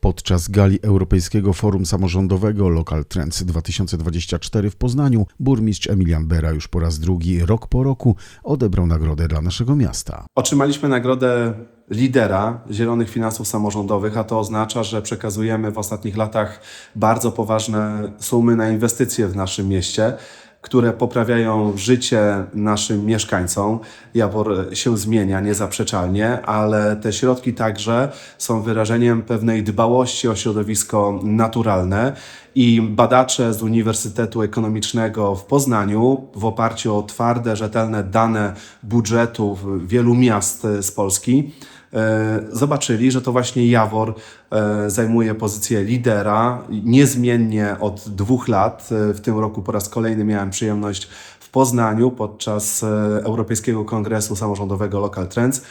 Podczas gali Europejskiego Forum Samorządowego Local Trends 2024 w Poznaniu burmistrz Emilian Bera już po raz drugi, rok po roku, odebrał nagrodę dla naszego miasta. Otrzymaliśmy nagrodę lidera zielonych finansów samorządowych, a to oznacza, że przekazujemy w ostatnich latach bardzo poważne sumy na inwestycje w naszym mieście, które poprawiają życie naszym mieszkańcom. Jawor się zmienia niezaprzeczalnie, ale te środki także są wyrażeniem pewnej dbałości o środowisko naturalne i badacze z Uniwersytetu Ekonomicznego w Poznaniu w oparciu o twarde, rzetelne dane budżetów wielu miast z Polski zobaczyli, że to właśnie Jawor e, zajmuje pozycję lidera niezmiennie od dwóch lat. E, W tym roku po raz kolejny miałem przyjemność w Poznaniu podczas e, Europejskiego Kongresu Samorządowego Local Trends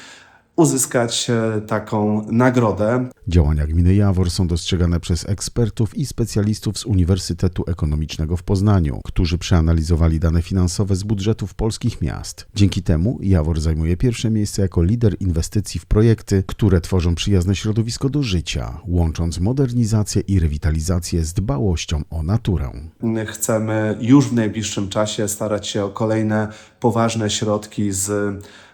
uzyskać e, taką nagrodę. Działania gminy Jawor są dostrzegane przez ekspertów i specjalistów z Uniwersytetu Ekonomicznego w Poznaniu, którzy przeanalizowali dane finansowe z budżetów polskich miast. Dzięki temu Jawor zajmuje pierwsze miejsce jako lider inwestycji w projekty, które tworzą przyjazne środowisko do życia, łącząc modernizację i rewitalizację z dbałością o naturę. Chcemy już w najbliższym czasie starać się o kolejne poważne środki z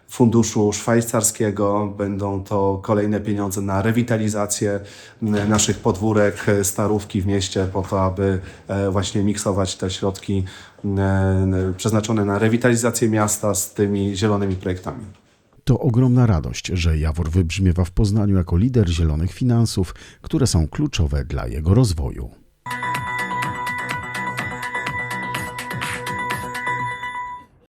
funduszu szwajcarskiego. Będą to kolejne pieniądze na rewitalizację naszych podwórek, e, starówki w mieście, po to, aby e, właśnie miksować te środki e, przeznaczone na rewitalizację miasta z tymi zielonymi projektami. To ogromna radość, że Jawor wybrzmiewa w Poznaniu jako lider zielonych finansów, które są kluczowe dla jego rozwoju.